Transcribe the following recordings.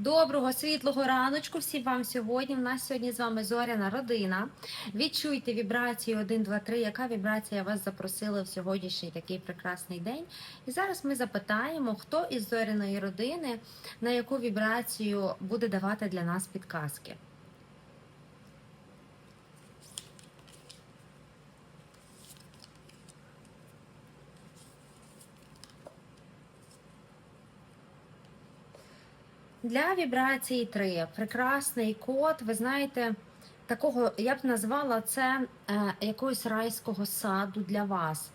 Доброго світлого раночку всім вам сьогодні. У нас сьогодні з вами зоряна родина. Відчуйте вібрацію 1, 2, 3. Яка вібрація вас запросила в сьогоднішній такий прекрасний день? І зараз ми запитаємо, хто із зоряної родини на яку вібрацію буде давати для нас підказки. Для вібрації 3 прекрасний код. Ви знаєте, такого я б назвала це е, якогось райського саду для вас.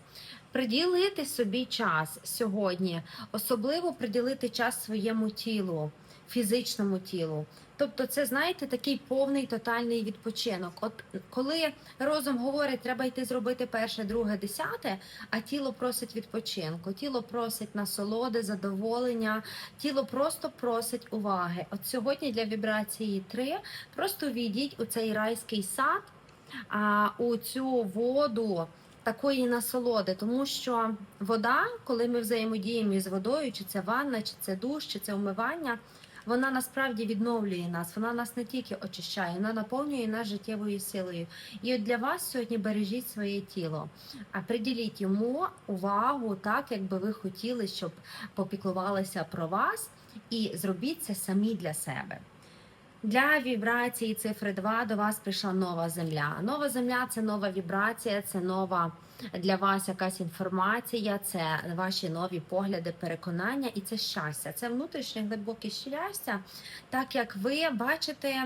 Приділити собі час сьогодні, особливо приділити час своєму тілу, фізичному тілу. Тобто, це знаєте такий повний тотальний відпочинок. От коли розум говорить, треба йти зробити перше, друге, десяте, а тіло просить відпочинку, тіло просить насолоди, задоволення, тіло просто просить уваги. От сьогодні для вібрації 3 просто війдіть у цей райський сад, а у цю воду. Такої насолоди, тому що вода, коли ми взаємодіємо із водою, чи це ванна, чи це душ, чи це вмивання, вона насправді відновлює нас. Вона нас не тільки очищає, вона наповнює нас життєвою силою. І от для вас сьогодні бережіть своє тіло, а приділіть йому увагу, так якби ви хотіли, щоб попіклувалися про вас, і зробіть це самі для себе. Для вібрації цифри 2 до вас прийшла нова земля. Нова земля це нова вібрація, це нова для вас якась інформація, це ваші нові погляди, переконання і це щастя. Це внутрішнє глибоке щастя, так як ви бачите,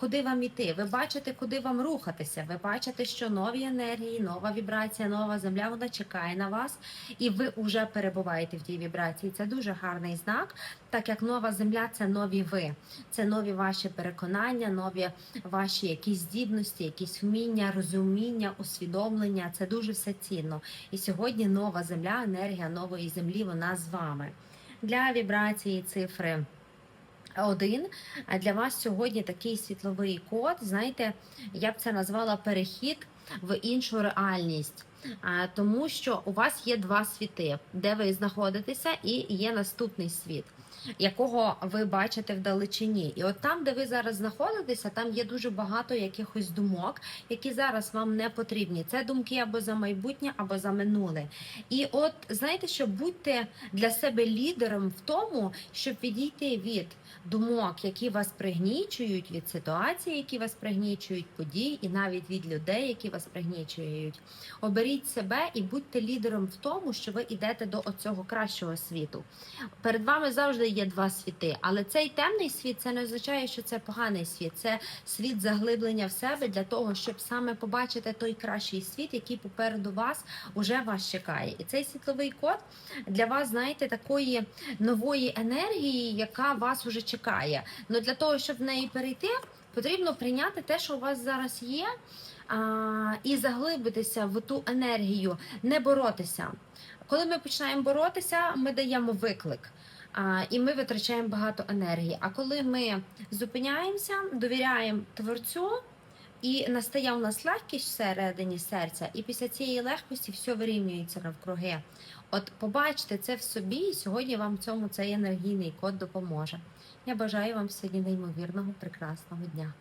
куди вам іти. Ви бачите, куди вам рухатися. Ви бачите, що нові енергії, нова вібрація, нова земля вона чекає на вас, і ви вже перебуваєте в тій вібрації. Це дуже гарний знак, так як нова земля це нові ви, це нові ваші переконання, нові ваші якісь здібності, якісь вміння, розуміння, усвідомлення. Це дуже все цінно. І сьогодні нова земля, енергія нової землі, вона з вами. Для вібрації цифри. Один для вас сьогодні такий світловий код. Знаєте, я б це назвала перехід в іншу реальність, тому що у вас є два світи, де ви знаходитеся, і є наступний світ якого ви бачите вдалечині. І от там, де ви зараз знаходитеся, там є дуже багато якихось думок, які зараз вам не потрібні. Це думки або за майбутнє, або за минуле. І от знаєте, що будьте для себе лідером в тому, щоб відійти від думок, які вас пригнічують, від ситуацій, які вас пригнічують, подій, і навіть від людей, які вас пригнічують. Оберіть себе і будьте лідером в тому, що ви йдете до оцього кращого світу. Перед вами завжди є два світи, але цей темний світ це не означає, що це поганий світ. Це світ заглиблення в себе для того, щоб саме побачити той кращий світ, який попереду вас уже вас чекає. І цей світловий код для вас, знаєте, такої нової енергії, яка вас уже чекає. Ну для того, щоб в неї перейти, потрібно прийняти те, що у вас зараз є. А, І заглибитися в ту енергію, не боротися. Коли ми починаємо боротися, ми даємо виклик. І ми витрачаємо багато енергії. А коли ми зупиняємося, довіряємо творцю, і настає у нас легкість всередині серця, і після цієї легкості все вирівнюється навкруги. От побачте це в собі, і сьогодні вам цьому цей енергійний код допоможе. Я бажаю вам сьогодні неймовірного прекрасного дня.